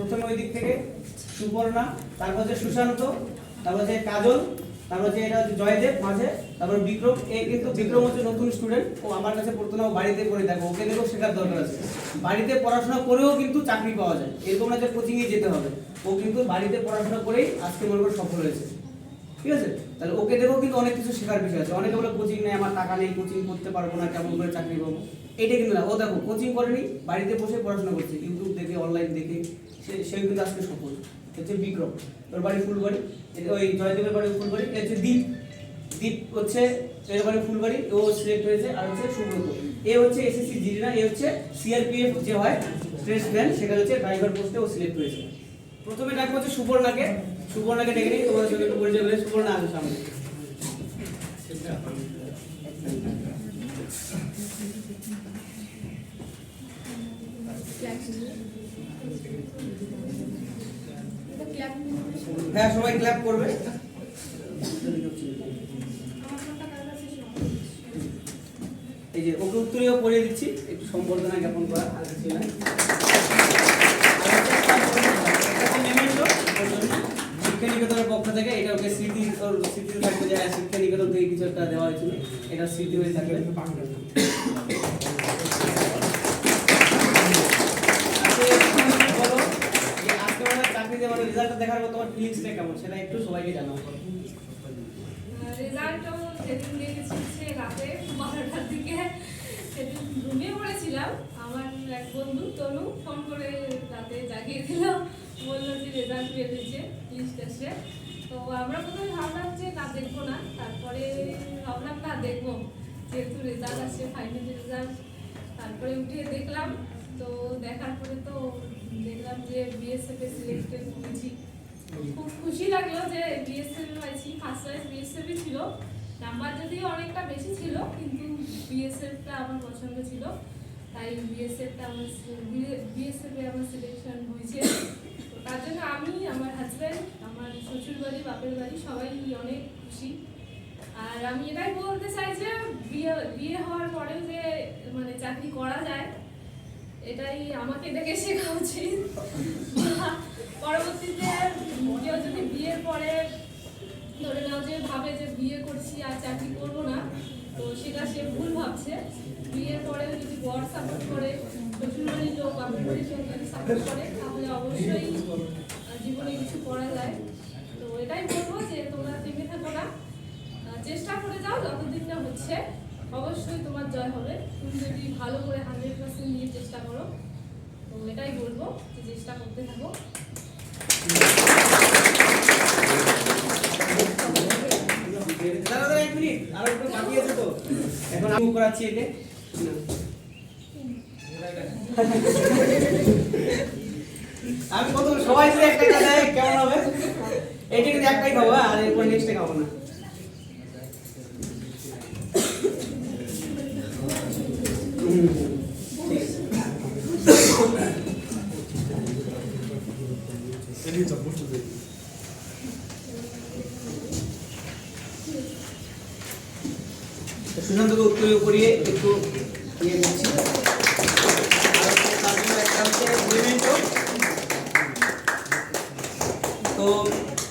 প্রথমে ওই দিক থেকে সুপর্ণা, তারপর হচ্ছে সুশান্ত, তারপর হচ্ছে কাজল, তারপর হচ্ছে এটা হচ্ছে জয়দেব মাঝে, তারপর বিক্রম। এ কিন্তু বিক্রম হচ্ছে নতুন স্টুডেন্ট ও আমার কাছে পড়তো না বাড়িতে পড়ে, দেখো, ওকে দেখো শেখার দরকার আছে। বাড়িতে পড়াশোনা করেও কিন্তু চাকরি পাওয়া যায়। এরকম না যে কোচিংয়ে যেতে হবে। ও কিন্তু বাড়িতে পড়াশোনা করেই আজকে মনে করে সফল হয়েছে। ঠিক আছে? তাহলে ওকে দেখেও কিন্তু অনেক কিছু শেখার বিষয় আছে। অনেকে বলে কোচিং নেই, আমার টাকা নেই কোচিং করতে পারব না, কেমন করে চাকরি পাবো? এটা কিন্তু না। ও দেখো কোচিং করেনি, বাড়িতে বসে পড়াশোনা করছে। ইউটিউব দেখে অনলাইন দেখে সে কিন্তু আজকে সফল হচ্ছে বিক্রম। তোর বাড়ি ফুলবাড়ি? ওই জয়দেবের বাড়ি ফুলবাড়ি, এটা হচ্ছে দ্বীপ দ্বীপ হচ্ছে এর বাড়ি ফুলবাড়ি, ও সিলেক্ট হয়েছে, আর হচ্ছে সুব্রত। এ হচ্ছে এসএসসি জিডি না এ হচ্ছে সিআরপিএফ যে হয় স্ট্রেস ম্যান সেখানে হচ্ছে ড্রাইভার পোস্টে ও সিলেক্ট হয়েছে। প্রথমে ডাকবো হচ্ছে সুবর্ণাকে। সুবর্ণাকে ডেকে নিই তোমাদের সঙ্গে একটু পরিচয় করে সুবর্ণা আসো সামনে। হ্যাঁ সবাই ক্ল্যাপ করবে। এই যে ওকে উত্তরীয় পড়িয়ে দিচ্ছি। একটু সম্বর্ধনা জ্ঞাপন করা আর কিছু না। আর হচ্ছে একটা memento, ওর জন্য শিক্ষা নিকেতনের পক্ষ থেকে এটা ওকে স্মৃতি স্মৃতি থাকবে যে হ্যাঁ, শিক্ষা নিকেতন থেকে কিছু একটা দেওয়া হয়েছিল। এটা স্মৃতি হয়ে থাকবে দেখার পর তোমার ফিলিংসটা কেমন? সেটা একটু সবাইকে জানাও। রেজাল্টও সেদিন দেখেছি হচ্ছে রাতে বারোটার দিকে সেদিন ঘুমিয়ে পড়েছিলাম। আমার এক বন্ধু তনু ফোন করে রাতে জাগিয়ে দিল। বলল যে রেজাল্ট বেরিয়েছে লিস্ট এসে তো আমরা প্রথমে ভাবলাম যে না, দেখব না। তারপরে ভাবলাম, না, দেখব। যেহেতু রেজাল্ট আসছে ফাইনাল রেজাল্ট তারপরে উঠে দেখলাম। তো দেখার পরে তো দেখলাম যে বিএসএফ এ সিলেক্টেড হয়েছি খুব খুশি লাগল যে বিএসএফ পাইছি ফার্স্ট চয়েস বিএসএফ ছিল। নাম্বার যদিও অনেকটা বেশি ছিল, কিন্তু বিএসএফটা আমার পছন্দ ছিল। তাই বিএসএফটা আমার বিএসএফ আমার সিলেকশন হয়েছে। তার জন্য আমি, আমার হাজব্যান্ড আমার শ্বশুর বাড়ি বাপের বাড়ি সবাই অনেক খুশি। আর আমি এটাই বলতে চাই যে বিয়ে বিয়ে হওয়ার পরেও যে মানে চাকরি করা যায় এটাই আমাকে দেখে শেখা উচিত। পরবর্তীতে কেউ যদি বিয়ের পরে ধরে নাও যে ভাবে যে বিয়ে করছি আর চাকরি করব না, তো সেটা সে ভুল ভাবছে। বিয়ের পরে যদি বর সাপোর্ট করে, শ্বশুরবাড়ির লোক যদি সাপোর্ট করে, তাহলে অবশ্যই জীবনে কিছু করা যায়। তো এটাই বলব যে তোমরা থেমে থাকো না। চেষ্টা করে যাও, যতদিন না হচ্ছে। অবশ্যই তোমার জয় হবে। তুমি যদি ভালো করে হান্ড্রেড পার্সেন্ট নিয়ে চেষ্টা করো তো এটাই বলব যে চেষ্টা করতে থাকো। এখন আমি একে আমি কত সবাই যদি একটা কেমন হবে? এইটা কিন্তু একটাই খাব হ্যাঁ, আর এরপর নেক্সটে খাব না হুম, ঠিক আছে। তো সুশান্তকে উত্তরীয় করিয়ে একটু ইয়ে দিচ্ছি। তো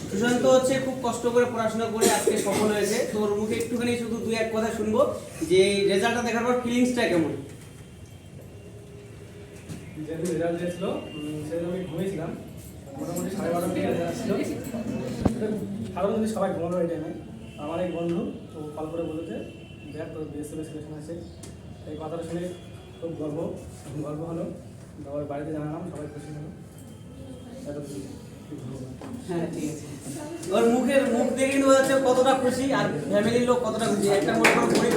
সুশান্ত হচ্ছে খুব কষ্ট করে পড়াশোনা করে আজকে সফল হয়েছে। তোর মুখে একটুখানি শুধু দুই, এক কথা শুনব যে রেজাল্টটা দেখার পর ফিলিংসটা কেমন? যেহেতু রেজাল্ট দিয়েছিল সেদিন আমি ঘুমিয়েছিলাম। মোটামুটি সাড়ে বারোটা থেকে রেজাল্ট ছিল সাধারণত সবাই ঘুমানো এই টাইমে আমার এক বন্ধু, ও কল করে বলেছে দেখ, তোর বিএসএফের সিলেকশন আছে। এই কথাটা শুনে খুব গর্ব গর্ব হলো। তারপর বাড়িতে জানালাম, সবাই খুশি হলো। হ্যাঁ ঠিক আছে। মুখের মুখ কতটা খুশি আর ফ্যামিলির লোক কতটা খুশি। একটা মনে মানে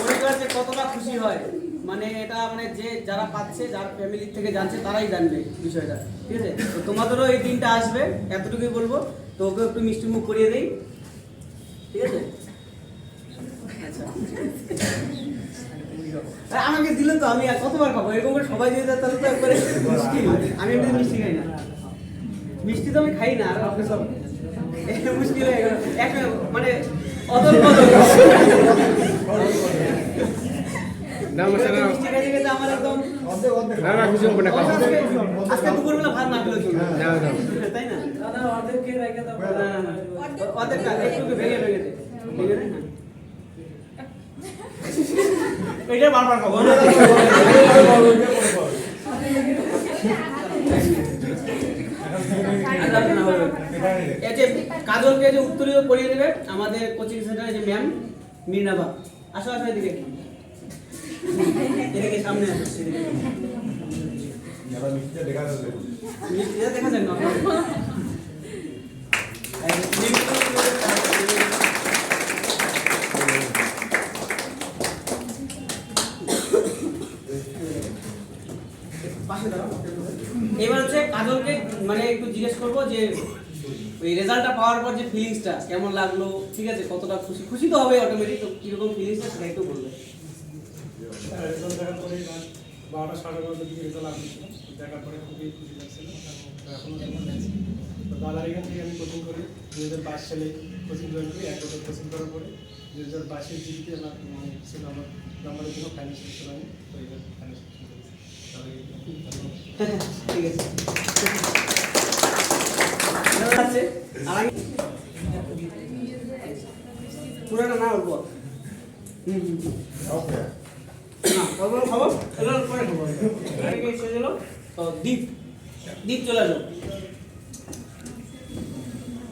পরিবার যে কতটা খুশি হয়। মানে এটা মানে যে যারা পাচ্ছে, যার থেকে জানছে তারাই জানবে বিষয়টা। ঠিক আছে? তো তোমাদেরও এই দিনটা আসবে, এতটুকুই বলব। তো ওকে একটু মিষ্টি মুখ করিয়ে দেই। আমাকে দিলে তো আমি কতবার খাব? এরকম করে সবাই দিয়ে দেয়, তাহলে তো একবারে মিষ্টি। আমি এমনি মিষ্টি খাই না। মিষ্টি তো আমি খাই না, আর আপনি সব মুশকিল হয়ে গেল। এক মানে অদল না, আমার না। মিষ্টি খাইতে খেতে আমার একদম না না কিছু হবে না আজকে দুপুরবেলা ভাত না খেলে চলবে না না তাই না দাদা অর্ধেক খেয়ে রেখে দাও না, না, না। অর্ধেক না, একটু একটু ভেঙে ভেঙে দে। ভেঙে দে। এটা বারবার খাব এই যে কাজলকে যে উত্তরীয় পড়িয়ে দেবে আমাদের কোচিং সেন্টারে যে ম্যাম মির্নাবা আসো আসো এদিকে এদিকে সামনে আসো। মিষ্টিটা দেখা। এবার হচ্ছে কাজলকে মানে একটু জিজ্ঞেস করব যে ওই রেজাল্টটা পাওয়ার পর যে ফিলিংসটা কেমন লাগল? ঠিক আছে কতটা খুশি? খুশি তো হবে অটোমেটিক তো কীরকম ফিলিংসটা সেটা একটু বলবে। রেজাল্ট দেখার পরে বারোটা সাড়ে বারোটার দিকে রেজাল্ট আসছিল। দেখার পরে খুবই খুশি লাগছিল। এখনও কেমন লাগছে তো দাদার এখান থেকে আমি কোচিং করি। দু হাজার বাইশ সালে কোচিং জয়েন করি। এক বছর কোচিং করার পরে দু হাজার বাইশের জিবিতে আমার মানে ছিল আমার নাম্বারের জন্য ফাইন্যান্সিয়াল ছিল আমি। তো এবার ফাইন্যান্সিয়াল ঠিক আছে। পুরোটা না অল্প। হুম হুম হুম।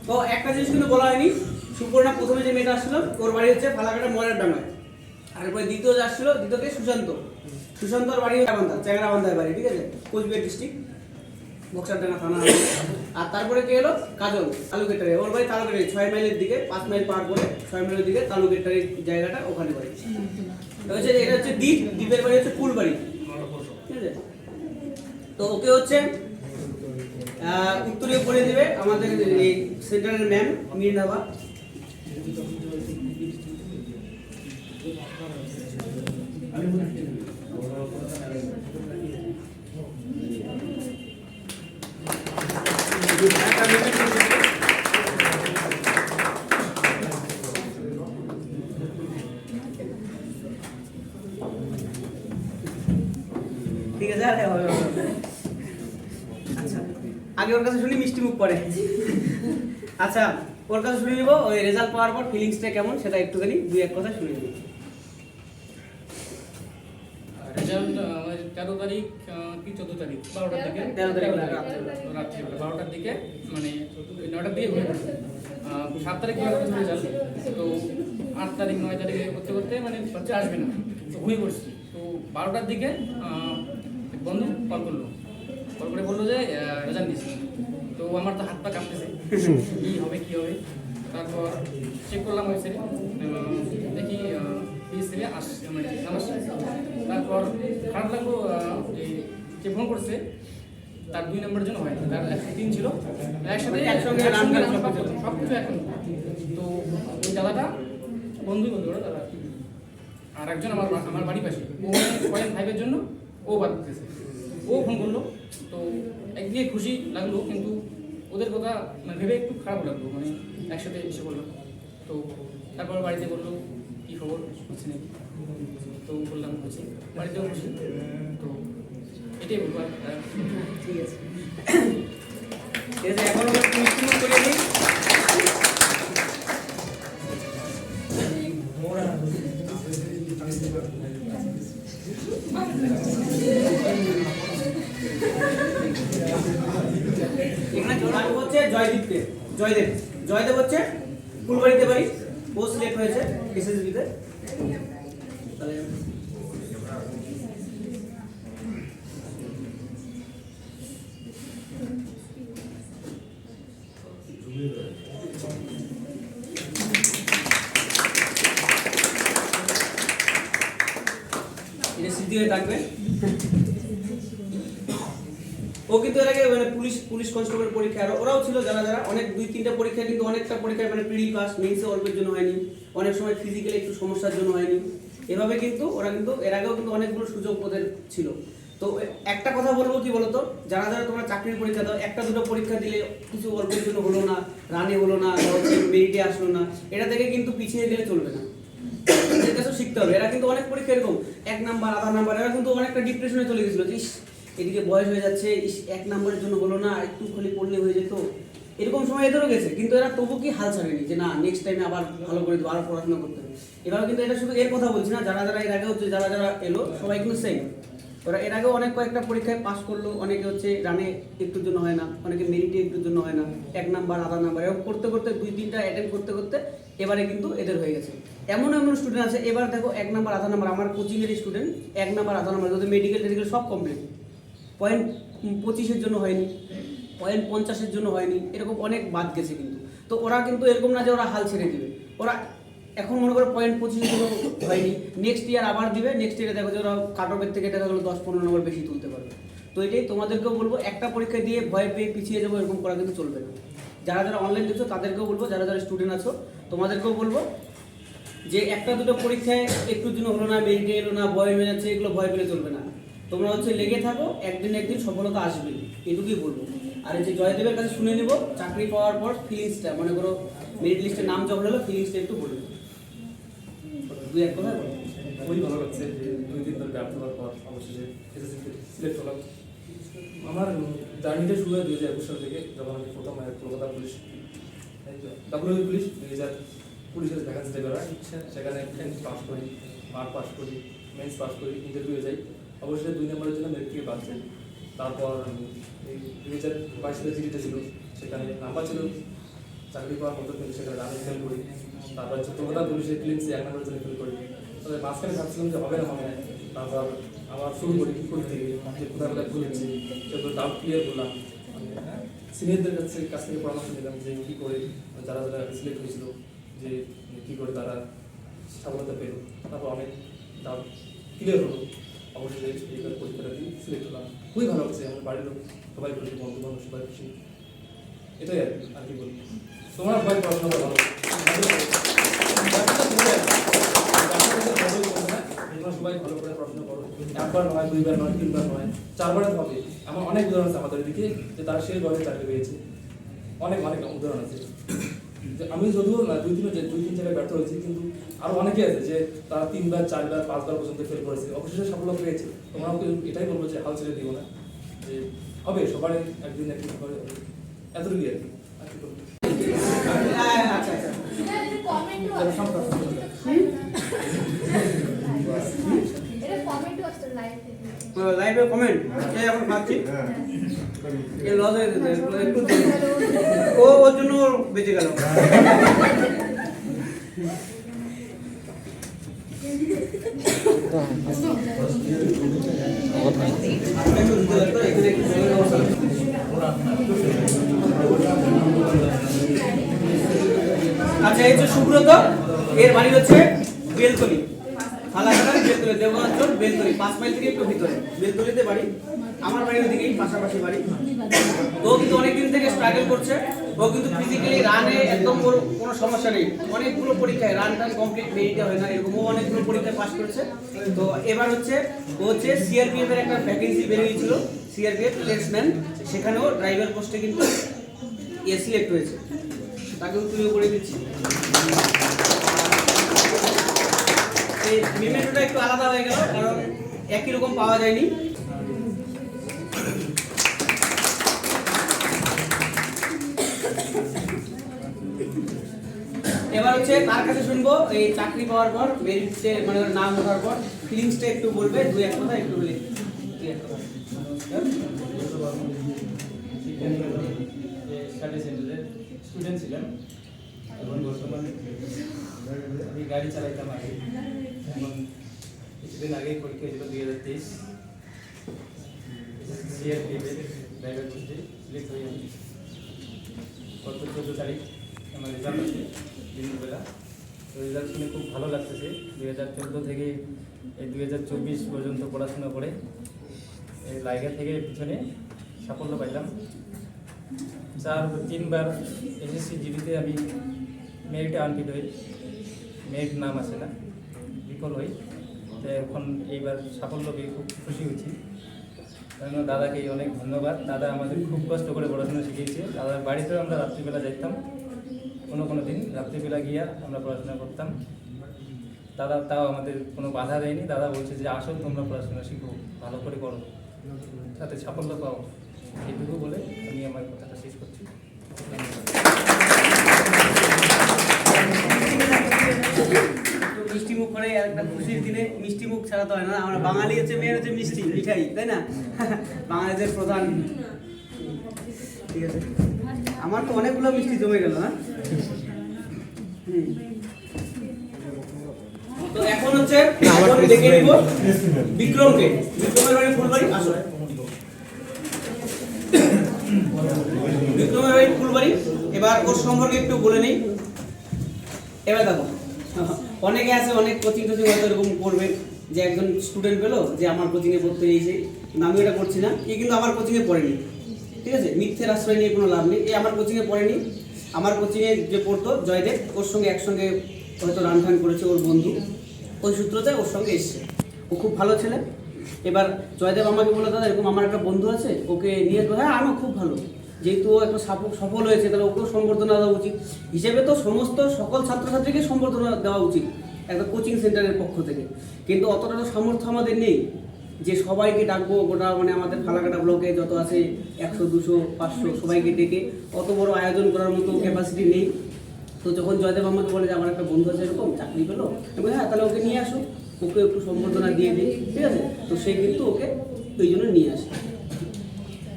তো একটা জিনিস কিন্তু বলা হয়নি প্রথমে যে মেয়েটা ওর বাড়ি হচ্ছে ফালাকাটা আর দ্বিতীয় সুশান্ত বাড়ি ঠিক আছে ডিস্ট্রিক্ট থানা আর তারপরে কে হলো কাজল তালুকেটারে ওর বাড়ি তালুকেটারি ছয় মাইলের দিকে, পাঁচ মাইল পার করে ছয় মাইলের দিকে তালুকেটারি জায়গাটা ওখানে বাড়ি হচ্ছে এটা হচ্ছে দ্বীপ দ্বীপের বাড়ি হচ্ছে ফুলবাড়ি ঠিক আছে? তো ওকে হচ্ছে আহ, উত্তরীয় করে দেবে আমাদের এই সেন্টারের ম্যাম মির্নাবা। ঠিক আগে ওর কাছে শুনি মিষ্টি মুখ পড়ে আচ্ছা ওর কাছে শুনে নিব ওই রেজাল্ট পাওয়ার পর ফিলিংসটা কেমন সেটা একটুখানি দুই এক কথা শুনে নিব। রেজাল্ট আমার তেরো তারিখ কি চোদ্দ তারিখ? বারোটার দিকে? 13 তারিখ রাত্রিবেলা বারোটার দিকে মানে নয়টার দিকে হয়ে সাত তারিখ রেজাল্ট তো আট তারিখ নয় তারিখে করতে করতে মানে হচ্ছে আসবে না। তো ঘুমিয়ে পড়ছি। তো বারোটার দিকে বন্ধু কল করল। করে বলল যে রেজাল্ট দিয়েছি। তো আমার তো হাত পা কাঁপতেছে। কি হবে কি হবে? তারপর চেক করলাম ওয়েবসাইটে দেখি পিএসসি আসছে মানে আসছে। তারপর খারাপ লাগল এই যে ফোন করছে তার দুই নম্বরের জন্য হয়। তার একশো তিন ছিল। একসাথে একসঙ্গে সব কিছু এখন। তো ওই দাদাটা বন্ধুই বন্ধু ওরা দাদা। আর একজন আমার আমার বাড়ি পাশে। ও পয়েন্ট ফাইভের জন্য ও বাদ দিতেছে। ও ফোন করল। তো একদিকে খুশি লাগল কিন্তু ওদের কথা মানে ভেবে একটু খারাপ লাগল মানে একসাথে এসে বলল। তো তারপর বাড়িতে বলল কী খবর? হচ্ছে নাকি তো বললাম হচ্ছে বাড়িতেও খুশি তো এটাই বলব আর ঠিক আছে। ঠিক আছে এখন করে জয়দীপকে। জয়দেব। জয়দেব হচ্ছে ফুলবাড়িতে বাড়ি। ও সিলেক্ট হয়েছে এসএসবিতে থাকবে। ও কিন্তু এর আগে মানে পুলিশ পুলিশ কনস্টেবল পরীক্ষা আর, ওরাও ছিল যারা যারা। অনেক দুই, তিনটা পরীক্ষা কিন্তু অনেকটা পরীক্ষায় মানে প্রিলি পাস মেইনসে অল্পের জন্য হয়নি। অনেক সময় ফিজিক্যালি একটু সমস্যার জন্য হয়নি। এভাবে কিন্তু ওরা কিন্তু, এর আগেও কিন্তু অনেকগুলো সুযোগ ওদের ছিল। তো একটা কথা বলব কি বলতো? যারা যারা তোমরা চাকরির পরীক্ষা দাও, একটা দুটো পরীক্ষা দিলে কিছু অল্পের জন্য হলো না রানে হলো না মেরিটে আসলো না, এটা থেকে কিন্তু পিছিয়ে গেলে চলবে না। এদের কাছেও শিখতে হবে। এরা কিন্তু অনেক পরীক্ষা এরকম, এক নাম্বার আধা নাম্বার এরা কিন্তু অনেকটা ডিপ্রেশনে চলে গেছিল। এদিকে বয়স হয়ে যাচ্ছে এক নাম্বারের জন্য হলো না, একটু খালি পড়লে হয়ে যেত। এরকম সময় এদেরও গেছে, কিন্তু এরা তবু কি হাল ছাড়েনি যে না নেক্সট টাইমে আবার ভালো করে দেবো আরও পড়াশোনা করতে হবে। এবার কিন্তু এটা শুধু এর কথা বলছি না, যারা যারা এর আগে হচ্ছে, যারা যারা এলো, সবাই কিন্তু সেম ওরা এর আগেও অনেক কয়েকটা পরীক্ষায় পাস করল, অনেকে হচ্ছে রানে একটুর জন্য হয় না, অনেকে মেরিটে একটুর জন্য হয় না, এক নাম্বার আধা নাম্বার এরকম করতে করতে দুই, তিনটা অ্যাটেন্ড করতে করতে এবারে কিন্তু এদের হয়ে গেছে। এমন এমন স্টুডেন্ট আছে, এবার দেখো এক নাম্বার আধা নাম্বার আমার কোচিংয়ের স্টুডেন্ট এক নাম্বার আধা নাম্বার যদি মেডিকেল টেডিকেল সব কমপ্লিট পয়েন্ট পঁচিশের জন্য হয়নি, পয়েন্ট পঞ্চাশের জন্য হয়নি, এরকম অনেক বাদ গেছে কিন্তু। তো ওরা কিন্তু এরকম না যে ওরা হাল ছেড়ে দিবে। ওরা এখন মনে করো পয়েন্ট পঁচিশের জন্য হয়নি নেক্সট ইয়ার আবার দিবে নেক্সট ইয়ারে দেখো যে ওরা কাট অফের থেকে দেখা গেলো দশ পনেরো নম্বর বেশি তুলতে পারবে। তো এটাই তোমাদেরকেও বলব, একটা পরীক্ষা দিয়ে ভয় পেয়ে পিছিয়ে যাব এরকম করা কিন্তু চলবে না। যারা যারা অনলাইন দিচ্ছ তাদেরকেও বলব, যারা যারা স্টুডেন্ট আছো তোমাদেরকেও বলব যে একটা দুটো পরীক্ষায় একটু জন্য হলো না মেরিটে এলো না, ভয় যাচ্ছে, এগুলো ভয় পেলে চলবে না। তোমরা হচ্ছে লেগে থাকো একদিন একদিন সফলতা আসবে এটুকুই বলব। আর এই যে জয়দেবের কাছে শুনে নিব চাকরি পাওয়ার পর ফিলিংসটা মনে করো মেরিট লিস্টে নাম যখন হলো ফিলিংসটা একটু বলবে দুই এক কথা বলো। খুবই ভালো লাগছে যে দুই দিন ধরে ব্যর্থ হওয়ার পর অবশেষে এসএসসিতে সিলেক্ট হলাম। আমার জার্নিটা শুরু হয় দুই হাজার একুশ সাল থেকে যখন আমি প্রথম কলকাতা পুলিশ ডাব্লিউ পুলিশ দুই হাজার পুলিশের ভ্যাকান্সিতে বেরোয়। সেখানে ফ্রেন্স পাস করি মার্ক পাস করি মেন্স পাস করি ইন্টারভিউ যাই। অবশ্যই দুই নম্বরের জন্য মেরিট থেকে বাদ তারপর এই দুই হাজার বাইশ সালে ছিল, সেখানে নাম্বার ছিল। চাকরি পাওয়ার মতো কিন্তু সেখানে রানে ফেল করি। তারপর হচ্ছে কলকাতা পুলিশের ক্লিনসে এক নম্বরের জন্য ফেল করি। তবে মাঝখানে ভাবছিলাম যে হবে না হবে না। তারপর আবার শুরু করি কি করতে যে কোথায় কোথায় খুলেছি সেগুলো ডাউট ক্লিয়ার করলাম। সিনিয়রদের কাছে কাছ থেকে পরামর্শ নিলাম যে কী করে, যারা যারা সিলেক্ট হয়েছিল, যে কী করে তারা সফলতা পেল। তারপর অনেক ডাউট ক্লিয়ার হলো। অবশ্যই এইবার পরীক্ষাটা দিয়ে সিলেক্ট হলাম। খুবই ভালো আমার বাড়ির লোক, সবাই খুশি বন্ধু বান্ধব সবাই খুশি। এটাই আর আর কি বলি তোমরা সবাই পড়াশোনা ভালো। সবাই ভালো করে পড়াশোনা করো। নয়, দুইবার নয়, তিনবার নয়, চারবার হবে। আমার অনেক উদাহরণ আছে আমাদের দিকে যে তারা সেই চাকরি পেয়েছে। অনেক অনেক উদাহরণ আছে। আমি যদিও দুই তিন দুই, তিন জায়গায় ব্যর্থ হয়েছি, কিন্তু আরও অনেকে আছে যে তারা তিনবার, চারবার, পাঁচবার পর্যন্ত ফেল করেছে। অবশেষে সাফল্য পেয়েছে। তোমরা আমাকে এটাই বলব যে হাল ছেড়ে দিও না। যে হবে সবার একদিন একদিন হবে এতটুকু আর কি। কমেন্ট হয়ে একটু- ও, ওর জন্য বেঁচে গেল। আচ্ছা এই হচ্ছে সুব্রত, এর বাড়ি হচ্ছে বেলতলি। ফালাকাটা বেলতলি দেবগঞ্জ বেলতলি, পাঁচ মাইল থেকে একটু ভিতরে, বেলতলিতে বাড়ি। আমার বাড়ির ওদিকেই পাশাপাশি বাড়ি। ও কিন্তু অনেকদিন থেকে স্ট্রাগল করছে। ও কিন্তু ফিজিক্যালি রানে একদম কোনো সমস্যা নেই। অনেকগুলো পরীক্ষায় রান টান কমপ্লিট মেরিটে হয় না এরকম ও অনেকগুলো পরীক্ষায় পাস করেছে। তো এবার হচ্ছে, ও হচ্ছে সিআরপিএফ এর একটা ভ্যাকেন্সি বেরিয়েছিল সিআরপিএফ প্লেসমেন্ট সেখানেও ড্রাইভার পোস্টে কিন্তু এ সিলেক্ট হয়েছে। তাকেও তুমিও করে দিচ্ছি। এই মেমেন্টোটা একটু আলাদা হয়ে গেল, কারণ একই রকম পাওয়া যায়নি। এবার হচ্ছে তার কাছে শুনব? এই চাকরি পাওয়ার পর মেরিটে মানে নাম ওঠার পর, ফিলিংসটা একটু বলবে, দুই এক কথা একটু বলে। স্টাডি স্টুডেন্ট ছিলাম। এখন বর্তমান আমি গাড়ি চালাইতাম আগে এখন কিছুদিন আগেই পরীক্ষা হয়েছিল দুই হাজার তেইশ ড্রাইভার পোস্টে সিলেক্ট হয়ে গত চোদ্দ তারিখ আমার রেজাল্ট আছে দিনবেলা। তো রেজাল্ট শুনে খুব ভালো লাগতেছে। দুই হাজার চোদ্দ থেকে এই দুই হাজার চব্বিশ পর্যন্ত পড়াশোনা করে এই লাইগা থেকে পিছনে সাফল্য পাইলাম। চার তিনবার এসএসসি জিডিতে আমি মেরিটে আনফিট হই। মেরিট নাম আসে না, বিফল হই। তো এখন এইবার সাফল্য পেয়ে খুব খুশি হচ্ছি কারণ দাদাকে অনেক ধন্যবাদ। দাদা আমাদের খুব কষ্ট করে পড়াশোনা শিখিয়েছে। দাদার বাড়িতেও আমরা রাত্রিবেলা যাইতাম। কোনো কোনো দিন রাত্রিবেলা গিয়া আমরা পড়াশোনা করতাম। দাদা তাও আমাদের কোনো বাধা দেয়নি। দাদা বলছে যে আসো তোমরা পড়াশোনা শিখো ভালো করে করো। যাতে সাফল্য পাও। এইটুকু বলে আমি আমার কথাটা শেষ করছি। তো মিষ্টি মুখ করে একটা খুশির দিনে মিষ্টি মুখ ছাড়া তো হয় না। আমরা বাঙালি হচ্ছে মেয়ের হচ্ছে মিষ্টি মিঠাই তাই না? বাঙালিদের প্রধান। ঠিক আছে। আমার তো অনেকগুলো মিষ্টি জমে গেল না তো এখন হচ্ছে এখন দেখে নিব বিক্রমকে। বিক্রমের বাড়ি ফুলবাড়ি আসো। বিক্রমের বাড়ি ফুলবাড়ি এবার ওর সম্পর্কে একটু বলে নেই। এবার দেখো অনেকে আছে অনেক কোচিং টোচিং হয়তো এরকম করবে যে একজন স্টুডেন্ট পেল যে আমার কোচিংয়ে পড়তে কিন্তু আমি এটা করছি না এ কিন্তু আমার কোচিংয়ে পড়েনি। ঠিক আছে? মিথ্যের আশ্রয় নিয়ে কোনো লাভ নেই। এ আমার কোচিংয়ে পড়েনি। আমার কোচিংয়ে যে পড়তো জয়দেব, ওর সঙ্গে একসঙ্গে হয়তো রান ফান করেছে ওর বন্ধু। ওই সূত্রতে ওর সঙ্গে এসছে। ও খুব ভালো ছেলে। এবার জয়দেব আমাকে বলে দাদা, এরকম আমার একটা বন্ধু আছে, ওকে নিয়ে হ্যাঁ আমি খুব ভালো। যেহেতু ও একটা সাফ- সফল হয়েছে, তাহলে ওকেও সম্বর্ধনা দেওয়া উচিত। হিসেবে তো সমস্ত সকল ছাত্রছাত্রীকে সম্বর্ধনা দেওয়া উচিত একটা কোচিং সেন্টারের পক্ষ থেকে। কিন্তু অতটা তো সামর্থ্য আমাদের নেই। যে সবাইকে ডাকবো, গোটা মানে আমাদের ফালাকাটা ব্লকে যত আছে একশো, দুশো, পাঁচশো সবাইকে ডেকে অত বড় আয়োজন করার মতো ক্যাপাসিটি নেই। তো যখন জয়দেব আমাকে বলে যে আমার একটা বন্ধু আছে এরকম, চাকরি পেল, আমি হ্যাঁ তাহলে ওকে নিয়ে আসো, ওকে একটু সম্বর্ধনা দিয়ে দিই, ঠিক আছে? তো সে কিন্তু ওকে ওই জন্য নিয়ে আসে।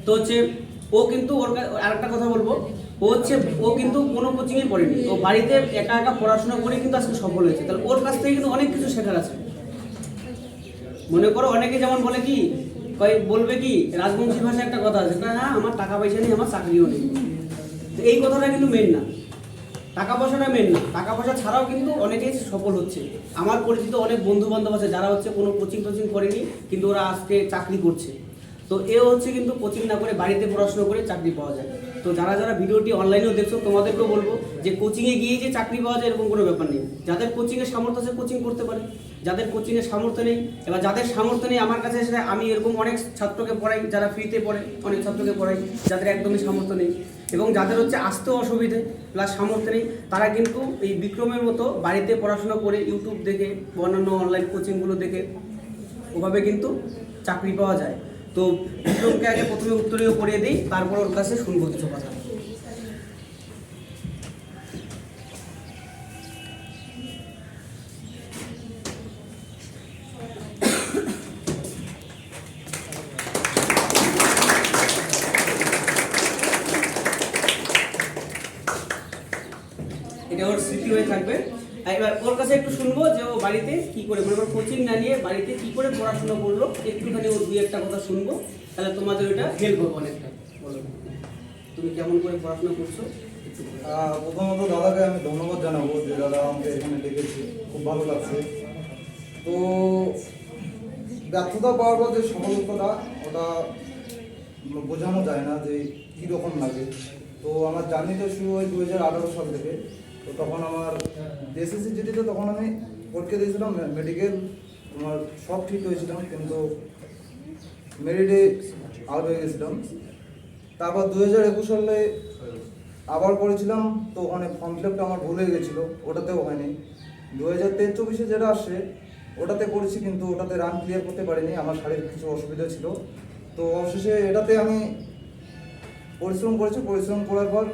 তো হচ্ছে, ও কিন্তু ওর কা- আরেকটা কথা বলব, ও হচ্ছে, ও কিন্তু কোনো কোচিংয়ে পড়েনি, ও বাড়িতে একা একা পড়াশোনা করে কিন্তু আজকে সফল হয়েছে। তাহলে ওর কাছ থেকে কিন্তু অনেক কিছু শেখার আছে। মনে করো অনেকে যেমন বলে কি বলবে কি রাজবংশী ভাষা একটা কথা আছে, না আমার টাকা পয়সা নেই, আমার চাকরিও নেই। তো এই কথাটা কিন্তু মেন না। টাকা পয়সাটা মেন না। টাকা পয়সা ছাড়াও কিন্তু অনেকেই সফল হচ্ছে। আমার পরিচিত অনেক বন্ধু বান্ধব আছে, যারা হচ্ছে কোনো কোচিং টোচিং করেনি, কিন্তু ওরা আজকে চাকরি করছে। তো এ হচ্ছে কিন্তু কোচিং না করে বাড়িতে পড়াশোনা করে চাকরি পাওয়া যায়। তো যারা যারা ভিডিওটি অনলাইনেও দেখছ, তোমাদেরকেও বলব যে কোচিংয়ে গিয়ে যে চাকরি পাওয়া যায় এরকম কোনো ব্যাপার নেই। যাদের কোচিংয়ের সামর্থ্য আছে কোচিং করতে পারে। যাদের কোচিংয়ের সামর্থ্য নেই, এবার যাদের সামর্থ্য নেই, আমার কাছে এসে আমি এরকম অনেক ছাত্রকে পড়াই, যারা ফ্রিতে পড়ে, অনেক ছাত্রকে পড়াই, যাদের একদমই সামর্থ্য নেই। এবং যাদের হচ্ছে আসতেও অসুবিধে প্লাস সামর্থ্য নেই, তারা কিন্তু এই বিক্রমের মতো বাড়িতে পড়াশোনা করে ইউটিউব দেখে, অন্যান্য অনলাইন কোচিংগুলো দেখে, ওভাবে কিন্তু চাকরি পাওয়া যায়। তো বিক্রমকে আগে প্রথমে উত্তরীয় পড়িয়ে দিই, তারপর ওর কাছে শুনব কিছু কথা। এটা ওর স্মৃতি হয়ে থাকবে। এবার ওর কাছে একটু শুনব যে ও বাড়িতে কি করে মানে কোচিং না নিয়ে বাড়িতে কি করে পড়াশোনা করল, একটুখানি ওর দুই একটা কথা শুনব, তাহলে তোমাদের ওইটা হেল্প হবে অনেকটা, বলো। তুমি কেমন করে পড়াশোনা করছ? প্রথমত দাদাকে আমি ধন্যবাদ জানাব যে দাদা আমাকে এখানে ডেকেছে, খুব ভালো লাগছে। তো ব্যর্থতা পাওয়ার পর যে সফলতাটা ওটা বোঝানো যায় না যে কীরকম লাগে। তো আমার জার্নিটা শুরু হয় দু হাজার আঠারো সাল থেকে। তো তখন আমার এসএসসি জিডিতে তখন আমি পরীক্ষা দিয়েছিলাম মেডিকেল আমার সব ঠিক হয়েছিলাম, কিন্তু মেরিটে আউট হয়ে গেছিলাম। তারপর দু হাজার একুশ সালে আবার করেছিলাম, তো ওখানে ফর্ম ফিল আপটা আমার ভুল হয়ে গেছিল, ওটাতেও হয়নি। দু হাজার তেইশ চব্বিশে যেটা আসে, ওটাতে করেছি, কিন্তু ওটাতে রান ক্লিয়ার করতে পারিনি, আমার শারীরিক কিছু অসুবিধা ছিল। তো অবশেষে এটাতে আমি পরিশ্রম করেছি, পরিশ্রম করার পর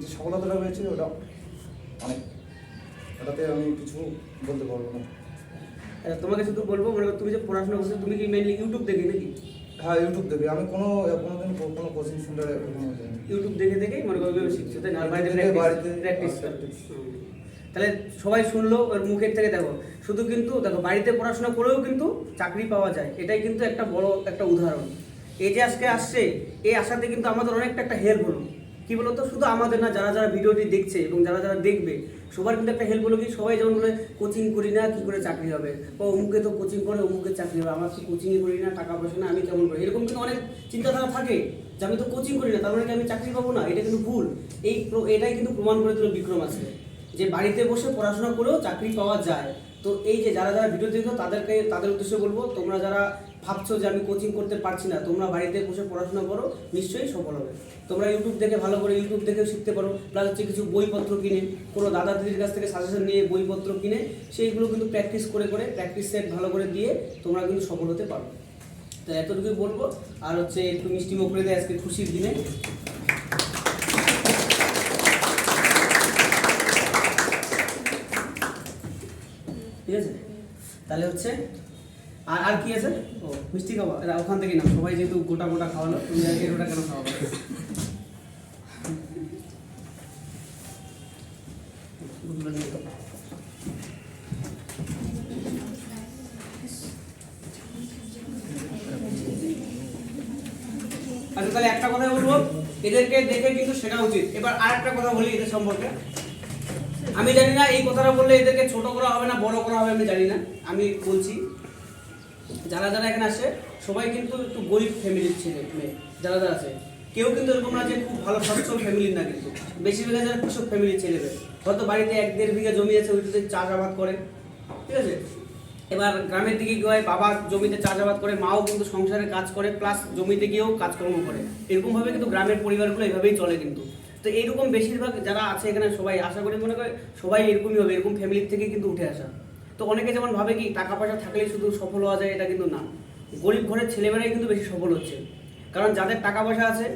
যে সফলতাটা পেয়েছি ওটা অনেক। ওটাতে আমি কিছু বলতে পারব না। আচ্ছা, তোমাকে শুধু বলব মনে তুমি যে পড়াশোনা করছ তুমি কি মেনলি ইউটিউব দেখে নাকি? হ্যাঁ ইউটিউব দেখে। আমি কোনো কোনোদিন কোনো কোচিং সেন্টারে ইউটিউব দেখে দেখেই মনে করো ওইভাবে শিখছো তাই না? বাড়িতে প্র্যাকটিস তাহলে সবাই শুনলো ওর মুখের থেকে দেখো। শুধু কিন্তু দেখো বাড়িতে পড়াশোনা করেও কিন্তু চাকরি পাওয়া যায়। এটাই কিন্তু একটা বড় একটা উদাহরণ। এই যে আজকে আসছে এই আসাতে কিন্তু আমাদের অনেকটা একটা হেল্প হলো। কি বলতো, শুধু আমাদের না, যারা যারা ভিডিওটি দেখছে এবং যারা যারা দেখবে, সবার কিন্তু একটা হেল্প হলো কি, সবাই যেমন বলে কোচিং করি না, কি করে চাকরি হবে? বা, অমুকে তো কোচিং করে, অমুকে চাকরি হবে, আমার তো কোচিংই করি না, টাকা পয়সা না, আমি কেমন করি? এরকম কিন্তু অনেক চিন্তাধারা থাকে যে, আমি তো কোচিং করি না, তার মানে কি আমি চাকরি পাবো না? এটা কিন্তু ভুল। এই এটাই কিন্তু প্রমাণ করে দিল বিক্রম আছে যে বাড়িতে বসে পড়াশোনা করেও চাকরি পাওয়া যায়। তো এই যে যারা যারা ভিডিও দেখো তাদেরকে, তাদের উদ্দেশ্যে বলব, তোমরা যারা ভাবছ যে আমি কোচিং করতে পারছি না, তোমরা বাড়িতে বসে পড়াশোনা করো, নিশ্চয়ই সফল হবে। তোমরা ইউটিউব দেখে ভালো করে ইউটিউব দেখেও শিখতে পারো প্লাস হচ্ছে কিছু বইপত্র কিনে, কোনো দাদা দিদির কাছ থেকে সাজেশন নিয়ে বইপত্র কিনে, সেইগুলো কিন্তু প্র্যাকটিস করে করে প্র্যাকটিস সেট ভালো করে দিয়ে তোমরা কিন্তু সফল হতে পারো। তো এতটুকুই বলব, আর হচ্ছে একটু মিষ্টি মুখ করে দেয় আজকে খুশির দিনে। ঠিক আছে? তাহলে হচ্ছে, আর আর কি আছে? ও, মিষ্টি খাওয়া ওখান থেকে না সবাই যেহেতু গোটা গোটা খাওয়ালো, তুমি আর এর ওটা কেন খাওয়াবো? আচ্ছা তাহলে একটা কথা বলব। এদেরকে দেখে কিন্তু শেখা উচিত। এবার আর একটা কথা বলি এদের সম্পর্কে। আমি জানি না, এই কথাটা বললে এদেরকে ছোট করা হবে না, বড় করা হবে আমি জানি না। আমি বলছি, যারা যারা এখানে আসে, সবাই কিন্তু একটু গরিব ফ্যামিলির ছেলে, মেয়ে, যারা যারা আছে, কেউ কিন্তু এরকম না যে খুব ভালো সচ্ছল ফ্যামিলির না কিন্তু। বেশিরভাগ যারা কৃষক ফ্যামিলির ছেলে মেয়ে। হয়তো বাড়িতে এক দেড় বিঘা জমি আছে, ওইটাতে চাষাবাদ করে। ঠিক আছে? এবার গ্রামের দিকে কি হয়, বাবা জমিতে চাষাবাদ করে, মাও কিন্তু সংসারে কাজ করে প্লাস জমিতে গিয়েও কাজকর্ম করে। এরকমভাবে কিন্তু গ্রামের পরিবারগুলো এভাবেই চলে কিন্তু। তো এইরকম বেশিরভাগ যারা আছে এখানে সবাই, আশা করি মনে করে সবাই এরকমই হবে, এরকম ফ্যামিলির থেকে কিন্তু উঠে আসা। তো অনেকে যেমন ভাবে কি টাকা পয়সা থাকলেই শুধু সফল হওয়া যায়, এটা কিন্তু না। গরিব ঘরের ছেলেমেয়েরাই কিন্তু বেশি সফল হচ্ছে। কারণ যাদের টাকা পয়সা আছে,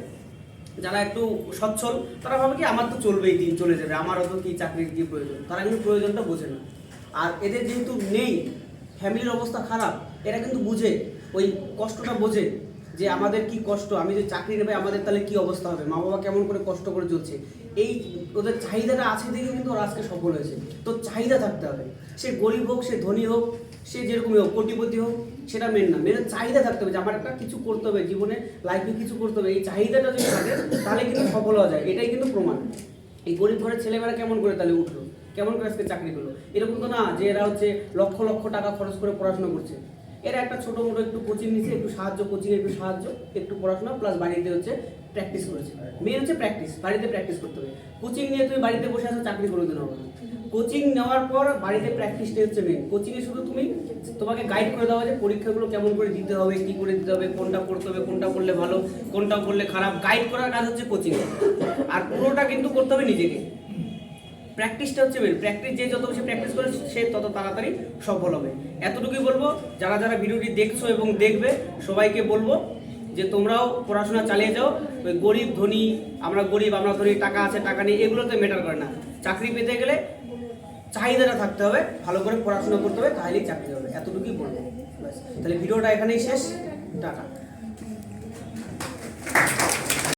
যারা একটু সচ্ছল, তারা ভাবে কি আমার তো চলবেই, দিন চলে যাবে, আমার অত কি চাকরির কি প্রয়োজন? তারা কিন্তু প্রয়োজনটা বোঝে না। আর এদের যেহেতু নেই ফ্যামিলির অবস্থা খারাপ, এরা কিন্তু বুঝে, ওই কষ্টটা বোঝে। যে আমাদের কি কষ্ট? আমি যে চাকরি নেবে, আমাদের তাহলে কি অবস্থা হবে? মা বাবা কেমন করে কষ্ট করে চলছে? এই ওদের চাহিদাটা আছে দেখে কিন্তু ওরা আজকে সফল হয়েছে। তো চাহিদা থাকতে হবে। সে গরিব হোক, সে ধনী হোক, সে যেরকমই হোক, কোটিপতি হোক, সেটা মেন না। মেনের চাহিদা থাকতে হবে যে আমার একটা কিছু করতে হবে জীবনে লাইফে কিছু করতে হবে। এই চাহিদাটা যদি থাকে, তাহলে কিন্তু সফল হওয়া যায়। এটাই কিন্তু প্রমাণ। এই গরিব ঘরের ছেলেমেয়েরা কেমন করে তাহলে উঠল? কেমন করে আজকে চাকরি করল এরকম তো না যে এরা হচ্ছে লক্ষ লক্ষ টাকা খরচ করে পড়াশোনা করছে। এরা একটা ছোট মোটো একটু কোচিং নিচ্ছে একটু সাহায্য কোচিং একটু সাহায্য, একটু পড়াশোনা প্লাস বাড়িতে হচ্ছে প্র্যাকটিস করেছে। মেন হচ্ছে প্র্যাকটিস বাড়িতে প্র্যাকটিস করতে হবে। কোচিং নিয়ে তুমি বাড়িতে বসে আসো চাকরি করে দিন কোচিং নেওয়ার পর বাড়িতে প্র্যাকটিসটাই হচ্ছে মেন কোচিংয়ে শুধু তুমি তোমাকে গাইড করে দেওয়া যে পরীক্ষাগুলো কেমন করে দিতে হবে, কি করে দিতে হবে, কোনটা পড়তে হবে, কোনটা করলে ভালো, কোনটা করলে খারাপ। গাইড করার কাজ হচ্ছে কোচিং আর পুরোটা কিন্তু করতে হবে নিজেকে। প্র্যাকটিসটা হচ্ছে মেন প্র্যাকটিস যে যত বেশি প্র্যাকটিস করে সে তত তাড়াতাড়ি সফল হবে। এতটুকুই বলব, যারা যারা ভিডিওটি দেখছ এবং দেখবে, সবাইকে বলব যে তোমরাও পড়াশোনা চালিয়ে যাও। ওই গরিব, ধনী, আমরা গরিব, আমরা ধনী, টাকা আছে, টাকা নেই, এগুলোতে ম্যাটার করে না। চাকরি পেতে গেলে চাহিদাটা থাকতে হবে, ভালো করে পড়াশোনা করতে হবে, তাহলেই চাকরি হবে। এতটুকুই বলব। তাহলে ভিডিওটা এখানেই শেষ। টাটা।